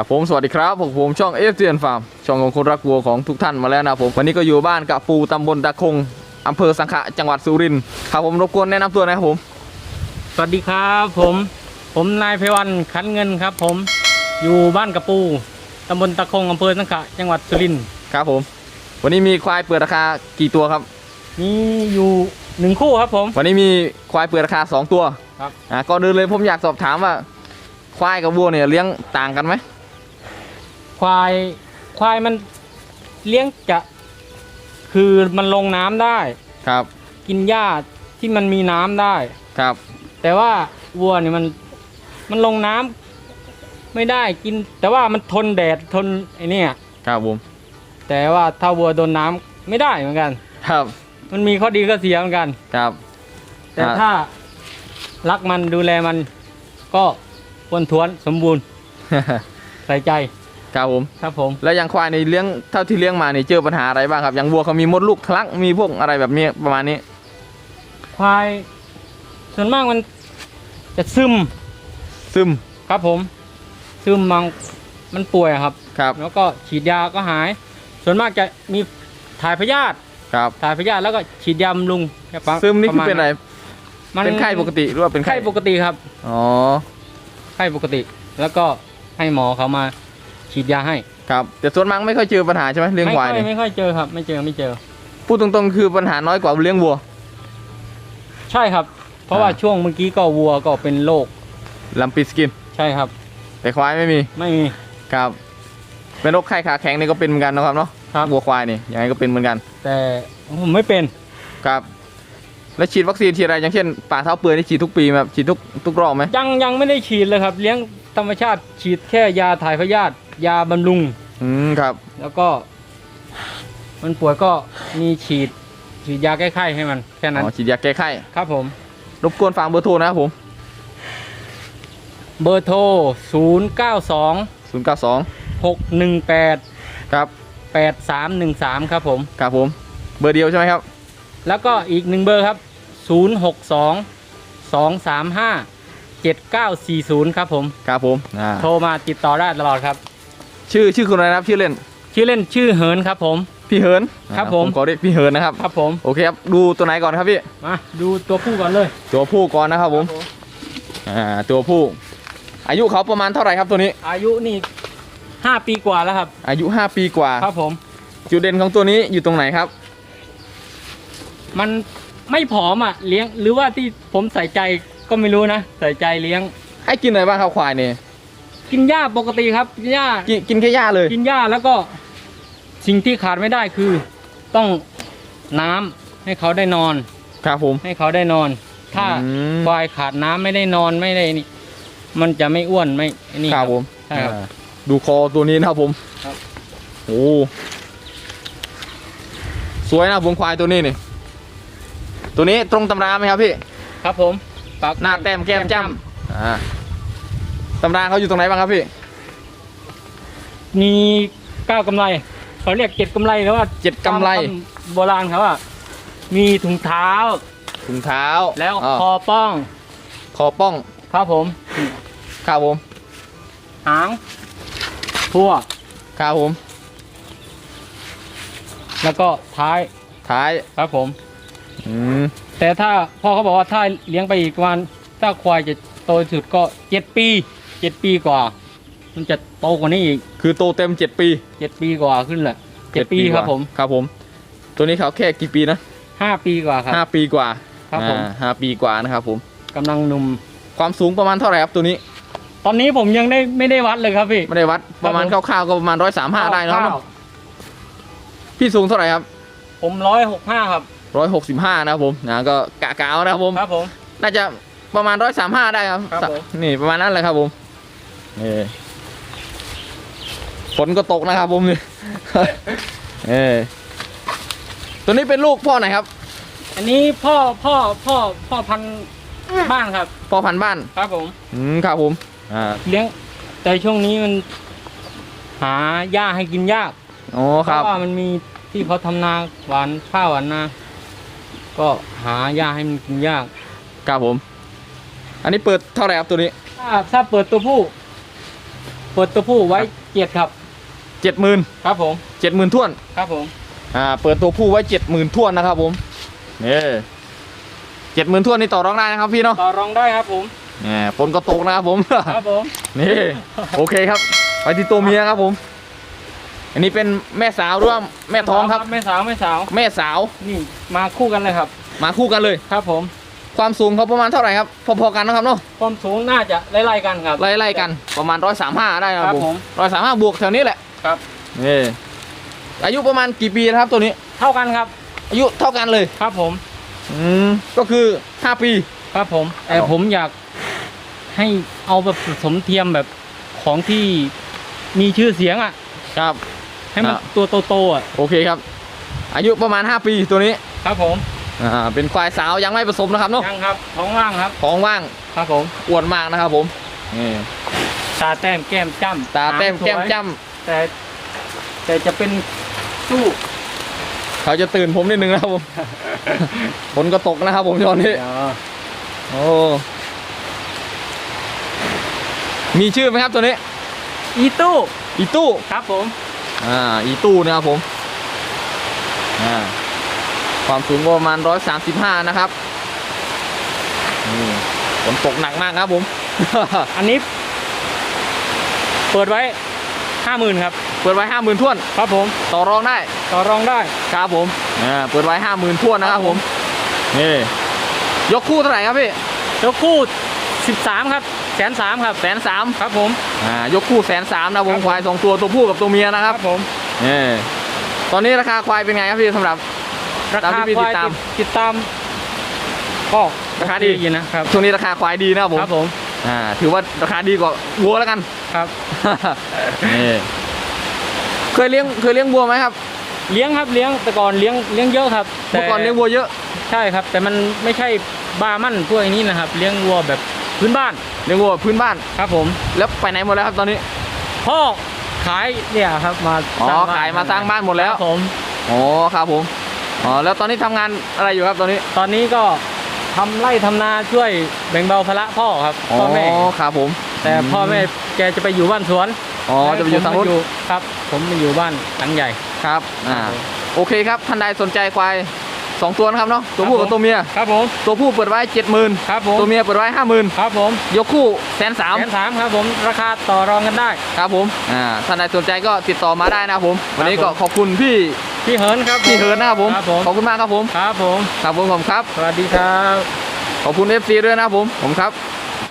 ครับผมสวัสดีครับผมผมช่องเอฟเนฟาร์มช่องของคนรักวัวของทุกท่านมาแล้วนะครับผมวันนี้ก็อยู่บ้านกับปูตำบลตะคงอำเภอสังขะจังหวัดสุรินทร์ครับผมรบกวนแนะนำตัวนะครับผม สวัสดีครับผม ผมนายไพวันขันเงินครับ ผมอยู่บ้านกระปูตำบลตะคงอำเภอสังขะจังหวัดสุรินทร์ครับผม วันนี้มีควายเปิดราคากี่ตัวครับ มีอยู่หนึ่งคู่ครับผม วันนี้มีควายเปิดราคา 2 ตัวครับอ่าก่อนอื่นเลยผมอยากสอบถามว่าควายกับวัวเนี่ยเลี้ยงต่างกันไหม ควายควายมันเลี้ยงจะคือมันลงน้ำได้ ครับ กินหญ้าที่มันมีน้ำได้ ครับ แต่ว่าวัวเนี่ยมันมันลงน้ำไม่ได้กิน แต่ว่ามันทนแดดทนไอ้เนี่ยครับผม แต่ว่าถ้าวัวโดนน้ำไม่ได้เหมือนกัน ครับ มันมีข้อดีข้อเสียเหมือนกัน ครับ แต่อ่าถ้ารักมันดูแลมันก็อ้วนท้วนสมบูรณ์ใส่ใจ ครับผม ครับผม แล้วอย่างควายในเลี้ยงเท่าที่เลี้ยงมานี่เจอปัญหาอะไรบ้างครับ อย่างวัวเขามีมดลูกทะลักมีพวกอะไรแบบนี้ประมาณนี้ ควาย ส่วนมากมันจะซึม ซึม ครับผม ซึมมันมันป่วยครับ ครับ แล้วก็ฉีดยาก็หาย ส่วนมากจะมีถ่ายพยาธิ ครับ ถ่ายพยาธิแล้วก็ฉีดยาบำรุงแค่ประซึมนี่คือเป็นอะไร มันเป็นไข้ปกติหรือว่าเป็นไข้ไข้ปกติครับ อ๋อ ไข้ปกติ แล้วก็ให้หมอเขามา ฉีดยาให้ครับแต่ส่วนมากไม่ค่อยเจอปัญหาใช่ไหมเลี้ยงไม่ควายค่อยเนี่ยไม่ค่อยเจอครับ ไม่เจอไม่เจอ พูดตรงๆ คือปัญหาน้อยกว่าเลี้ยงวัว ใช่ครับ เพราะอ่าว่า ช่วงเมื่อกี้ก็วัวก็เป็นโรคลัมปิสกิน ใช่ครับ แต่ควายไม่มีไม่มีครับเป็นโรคไข้ขาแข็งนี่ก็เป็นเหมือนกันนะครับเนาะครับวัวควายนี่ยังไงก็เป็นเหมือนกันแต่ผมไม่เป็นครับแล้วฉีดวัคซีนฉีดอะไรอย่างเช่นป่าเท้าเปื่อยนี่ฉีดทุกปีไหมครับฉีดทุกทุกรอบไหมยังยังไม่ได้ฉีดเลยครับ เลี้ยงธรรมชาติฉีดแค่ยาถ่ายพยาธิ ยาบำรุง อืมครับ แล้วก็ มันป่วยก็มีฉีดฉีดยาแก้ไข้ให้มันแค่นั้นอ๋อฉีดยาแก้ไข้ ครับผม รบกวนฝากเบอร์โทรนะครับผม เบอร์โทร 0 9 2 0 9 2 6 1 8 ครับ 8 3 1 3 ครับผม ครับผม เบอร์เดียวใช่ไหมครับ แล้วก็อีกหนึ่งเบอร์ครับ 0 6 2 2 3 5 7 9 4 0 ครับผม ครับผม อ่า โทรมาติดต่อได้ตลอดครับ ชื่อชื่อคุณอะไรนะครับชื่อเล่น ชื่อเล่นชื่อเหินครับผม พี่เฮิร์นครับอ่าผม ขอเรียกพี่เฮิร์นนะครับ ครับผม โอเคครับ ดูตัวไหนก่อนครับพี่ มาดูตัวผู้ก่อนเลย ตัวผู้ก่อนนะครับผม อ่า ตัวผู้ อายุเขาประมาณเท่าไหร่ครับตัวนี้ อายุนี่ห้าปีกว่าแล้วครับ อายุ5ปีกว่า ครับผม จุดเด่นของตัวนี้อยู่ตรงไหนครับ มันไม่ผอมอะเลี้ยงหรือว่าที่ผมใส่ใจก็ไม่รู้นะ ใส่ใจเลี้ยง ให้กินอะไรบ้างครับควายเนี่ย กินหญ้าปกติครับกินหญ้ากินกินแค่หญ้าเลย กินหญ้าแล้วก็สิ่งที่ขาดไม่ได้คือ ต้องน้ำให้เขาได้นอน ครับผม ให้เขาได้นอน ถ้าอืม ควายขาดน้ำไม่ได้นอนไม่ได้นี่ มันจะไม่อ้วนไม่ไอ้นี่ ครับผมใช่ครับอ่าดูคอตัวนี้นะครับผมครับ โอ้สวยนะครับผมควายตัวนี้นี่ ตัวนี้ตรงตำราไหมครับพี่ ครับผมปากหน้าแต้มแก้มจ้ำอ่า ตำราเขาอยู่ตรงไหนบ้างครับพี่ มีเก้ากำไร เขาเรียกเจ็ดกำไรหรือว่าเจ็ดกำไร ตามคำโบราณเขาว่ามีถุงเท้าถุงเท้าแล้วาคอป้องคอป้องครับผม ครับผมหางพัวครับผม แล้วก็ท้ายท้ายครับผม อืมแต่ถ้าพ่อเขาบอกว่าถ้าเลี้ยงไปอีกประมาณถ้าควายจะโตที่สุดก็เจ็ดปี เจ็ดปีกว่า มันจะโตกว่านี้อีกคือโตเต็มเจ็ดปีเจ็ดปีกว่าขึ้นแหละเจ็ดปีกคว่ารับผม ครับผม ตัวนี้เขาแค่กี่ปีนะห้าปีกว่าครับห้าปีกว่าครับผมอ่าห้าปีกว่านะครับผมกำลังหนุ่มความสูงประมาณเท่าไหร่ครับตัวนี้ ตอนนี้ผมยังได้ไม่ได้วัดเลยครับพี่ไม่ได้วัดประมาณผมคร่าวๆก็ประมาณร้อยสามห้าได้นะครับข้าวพี่สูงเท่าไหร่ครับ ผมร้อยหกห้าครับร้อยหกสิบห้านะครับผมนะก็กะกาวนะครับผมครับผมน่าจะประมาณร้อยสามห้าได้ครับครับผมนี่ประมาณนั้นเลยครับผม นี่ฝนก็ตกนะครับผมนี่เออตัวนี้เป็นลูกพ่อไหนครับ อันนี้พ่อพ่อพ่อพ่อพันธุ์บ้านครับ พ่อพันธุ์บ้าน ครับผมอืมครับผมอ่าเลี้ยงแต่ช่วงนี้มัน หาหญ้าให้กินยากโอ้เพครับ ราะว่ามันมีที่เขาทำนาหวานข้าวหวานนาก็หาหญ้าให้มันกินยาก ครับผม อันนี้เปิดเท่าไหร่ครับตัวนี้ ถ้าถ้าเปิดตัวผู้ผ เปิดตัวผู้ไว้เจ็ดครับเจ็ดหมื่นครับผมเจ็ดหมื่นท่วนครับผมอ่าเปิดตัวผู้ไว้เจ็ดหมื่นท่วนนะครับผมนี่เจ็ดหมื่นท่วนนี่ต่อรองได้นะครับพี่เนาะต่อรองได้ครับผมเนี่ยฝนก็ตกนะครับผมครับผมนี่โอเคครับ ไปที่ตัวเมียครับผม อันนี้เป็นแม่สาวหรือว่าแม่ท้องครับแม่สาวแม่สาว แม่สาวนี่มาคู่กันเลยครับ มาคู่กันเลยครับผม ความสูงเขาประมาณเท่าไหร่ครับพอๆกันนะครับเนาะความสูงน่าจะไล่ๆกันครับไล่ๆกันประมาณร้อยสามห้าได้นะคครัรับบผผมมร้อยสามห้าบวกแถวนี้แหละครับนี่อายุประมาณกี่ปีนะครับตัวนี้ เท่ากันครับ อายุเท่ากันเลยครับผม อืมก็คือห้าปีครับผมแต่ผมอยากให้เอาแบบผสมเทียมแบบของที่มีชื่อเสียงอะ ครับ ให้มันอ่าตัวโตๆอะโอเคครับ อายุประมาณ 5 ปีตัวนี้ ครับผม อ่าเป็นควายสาวยังไม่ผสมนะครับเนาะยังครับท้องว่างครับท้องว่างครับผมอ้วนมากนะครับผมนี่ตาแต้มแก้มจ้ำตาแต้มหงสวยแก้มจ้แต่ แต่จะเป็นสู้ำเขาจะตื่นผมนิดนึงนะครับผมฝนก็ตกนะครับผมตอนนี้เดี๋ยวโอ้มีชื่อไหมครับตัวนี้ อีตู้อีตู้ครับผม อ่า อีตู้นะครับผม อ่า ความสูงก็ประมาณร้อยสามสิบห้านะครับนี่ฝนตกหนักมากครับผม อันนี้ เปิดไว้ห้าหมื่นครับ เปิดไว้ห้าหมื่นท่วน ครับผม ต่อรองได้ ต่อรองได้ ครับผมอ่าเปิดไว้ห้าหมื่นท่วนนะครับผม นี่ ยกคู่เท่าไหร่ครับพี่ ยกคู่สิบสามครับแสนสามครับแสนสามครับผม อ่า ยกคู่แสนสามนะผครัมบผมควายสองตัวตัวผู้กับตัวเมียนะครับผม นี่ตอนนี้ราคาควายเป็นไงครับพี่สำหรับ ราตามคาที่พี่ควายติดตาม ติดตามก็ราคาดีอยู่นะครับ ช่วงนี้ราคาควายดีนะครับผมครับผม อ่าถือว่าราคาดีกว่าวัวแล้วกัน ครับ นี่เคยเลี้ยงเคยเลี้ยงวัวไหมครับเลี้ยงครับเลี้ยงแต่ก่อนเลี้ยงเลี้ยงเยอะครับแต่เมื่อก่อนเลี้ยงวัวเยอะใช่ครับ แต่มันไม่ใช่บาร์มั่นพวกอย่างนี้นะครับ เลี้ยงวัวแบบพื้นบ้านเลี้ยงวัวพื้นบ้าน ครับผมแล้วไปไหนหมดแล้วครับตอนนี้ พ่อขายเนี่ยครับมาอ๋อสร้งบ้นขายมาสร้างบ้านหมดแล้ว ครับผม อ๋อครับผม อ๋อแล้วตอนนี้ทำงานอะไรอยู่ครับตอนนี้ตอนนี้ก็ทำไร่ทำนาช่วยแบ่งเบาภาระพ่อครับอ๋อพ่อแม่ครับผมแต่พ่อแม่แกจะไปอยู่บ้านสวนอ๋อจะไปอยู่ทางนู้นผมมครับ ผมมาอยู่บ้านหลังใหญ่ ครับอ่าโอเคครับท่านใดสนใจควายสองตัวนะครับเนาะตัวผู้ครักับบผมตัวเมียครับผมตัวผู้เปิดไว้เจ็ดหมื่นครับผมตัวเมียเปิดไว้ห้าหมื่นครับผมยกคู่แสนสามแสนสามครับผมราคาต่อรองกันได้ครับผมอ่าท่านใดสนใจก็ติดต่อมาได้นะครับผม วันนี้ครัก็บผมขอบคุณพี่ พี่เหินครับพี่เฮิร์นนะครับผมครับผมขอบคุณมากครับผมครับผมครับผมผมครับ สวัสดีครับ ขอบคุณ FC ด้วยนะครับผมผมครับ